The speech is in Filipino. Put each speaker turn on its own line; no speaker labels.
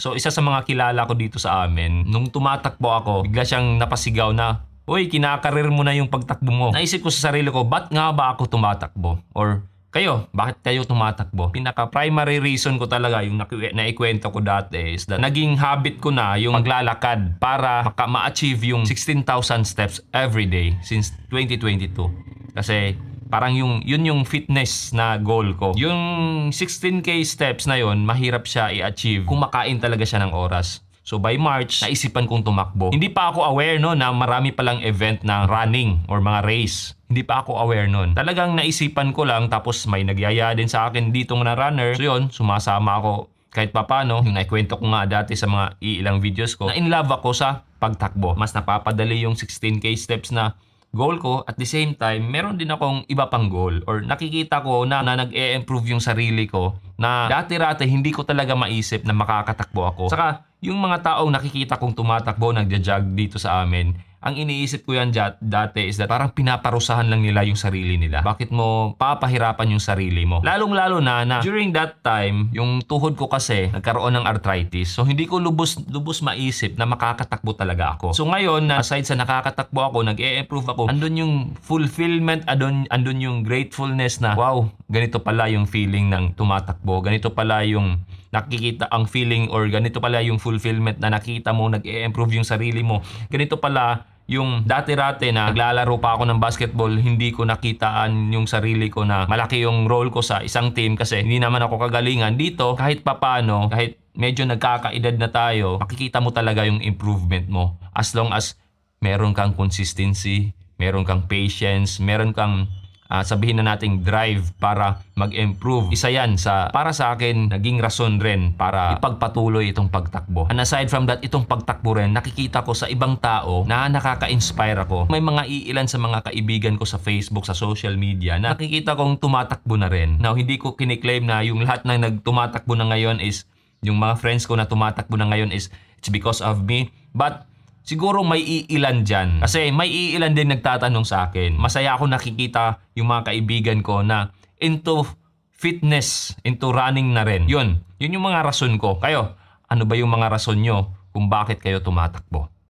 So isa sa mga kilala ko dito sa amin, nung tumatakbo ako, bigla siyang napasigaw na, Uy, kinakarir mo na yung pagtakbo mo. Naisip ko sa sarili ko, ba't nga ba ako tumatakbo? Or kayo, bakit kayo tumatakbo? Pinaka-primary reason ko talaga, yung naikwento ko dati is that naging habit ko na yung maglalakad para maka- ma-achieve yung 16,000 steps every day since 2022. Kasi parang yung yun yung fitness na goal ko. Yung 16k steps na yun, mahirap siya i-achieve kung makain talaga siya ng oras. So by March, naisipan kong tumakbo. Hindi pa ako aware no na marami palang event na running or mga race. Hindi pa ako aware nun. Talagang naisipan ko lang tapos may nagyaya din sa akin dito na runner. So yun, sumasama ako kahit papano, yung naikwento ko nga dati sa mga iilang videos ko, na in love ako sa pagtakbo. Mas napapadali yung 16k steps na goal ko at the same time meron din akong iba pang goal or nakikita ko na, na nag-e-improve yung sarili ko na dati-rati hindi ko talaga maisip na makakatakbo ako. Saka yung mga taong nakikita kong tumatakbo, nagja-jog dito sa amin, ang iniisip ko yan dati is that parang pinaparusahan lang nila yung sarili nila. Bakit mo papahirapan yung sarili mo? Lalong-lalo na na during that time, yung tuhod ko kasi nagkaroon ng arthritis. So hindi ko lubos lubos maisip na makakatakbo talaga ako. So ngayon, na aside sa nakakatakbo ako, nag-e-improve ako, andun yung fulfillment, andun, andun yung gratefulness na wow, ganito pala yung feeling ng tumatakbo. Ganito pala yung nakikita ang feeling or ganito pala yung fulfillment na nakita mo, nag-e-improve yung sarili mo. Ganito pala yung dati-rate na naglalaro pa ako ng basketball, hindi ko nakitaan yung sarili ko na malaki yung role ko sa isang team kasi hindi naman ako kagalingan. Dito, kahit papano, kahit medyo nagkakaedad na tayo, makikita mo talaga yung improvement mo. As long as meron kang consistency, meron kang patience, meron kang ah, sabihin na nating drive para mag-improve. Isa yan sa, para sa akin, naging rason rin para ipagpatuloy itong pagtakbo. And aside from that, itong pagtakbo rin, nakikita ko sa ibang tao na nakaka-inspire ako. May mga iilan sa mga kaibigan ko sa Facebook, sa social media, na nakikita kong tumatakbo na rin. Now, hindi ko kiniklaim na yung lahat na nagtumatakbo na ngayon is, yung mga friends ko na tumatakbo na ngayon is, it's because of me. But, Siguro may iilan dyan. Kasi may iilan din nagtatanong sa akin. Masaya ako nakikita yung mga kaibigan ko na into fitness, into running na rin. Yun, yun yung mga rason ko. Kayo, ano ba yung mga rason nyo kung bakit kayo tumatakbo?